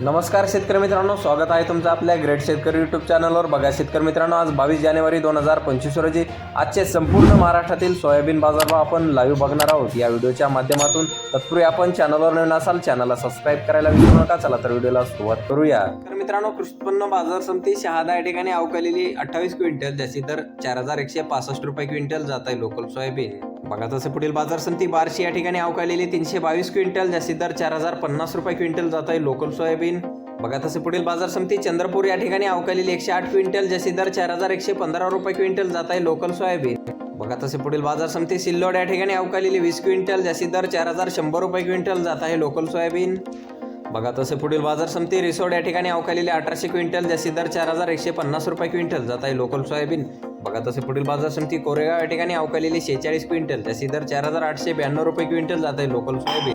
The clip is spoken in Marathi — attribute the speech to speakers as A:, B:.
A: नमस्कार शेतकरी मित्रांनो स्वागत आहे तुमचं आपल्या ग्रेट शेतकरी यूट्यूब चॅनलवर बघा शेतकरी मित्रांनो आज बावीस जानेवारी दोन हजार पंचवीस रोजी आजचे संपूर्ण महाराष्ट्रातील सोयाबीन बाजारभाव आपण लाईव्ह बघणार आहोत. या व्हिडिओच्या माध्यमातून तत्पूर्वी आपण चॅनलवर नवीन असाल चॅनलला सबस्क्राईब करायला विसरू नका. चला तर व्हिडिओला सुरुवात करूया. तर मित्रांनो कृषी उत्पन्न बाजार समिती शहादा या ठिकाणी अवकालेली अठ्ठावीस क्विंटल ज्याची तर चार हजार एकशे पासष्ट रुपये क्विंटल जात आहे लोकल सोयाबीन. बघा तसे पुढील बाजार समिती बारशी या ठिकाणी अवकालेली तीनशे बावीस क्विंटल जास्तीत दर चार हजार पन्नास रुपये क्विंटल जात आहे लोकल सोयाबीन. बघा तसे पुढील बाजार समिती चंद्रपूर या ठिकाणी अवकालेली एकशे आठ क्विंटल जास्तीत दर चार हजार एकशे पंधरा रुपये क्विंटल जात आहे लोकल सोयाबीन. बघा तसे पुढील बाजार समिती सिल्लोड या ठिकाणी अवकालेली वीस क्विंटल जास्तीत दर चार हजार शंभर रुपये क्विंटल जात आहे लोकल सोयाबीन. बघा तसे पुढील बाजार समिती रिसोड या ठिकाणी अवकालेली अठराशे क्विंटल जास्तीत दर चार हजार एकशे पन्नास रुपये क्विंटल जात आहे लोकल सोयाबीन. बघा तसे पुढील बाजार समिती कोरेगाव या ठिकाणी अवकालेली शेहेचाळीस क्विंटल तशी दर चार हजार आठशे ब्याण्णव रुपये क्विंटल जात आहे लोकल सोयाबीन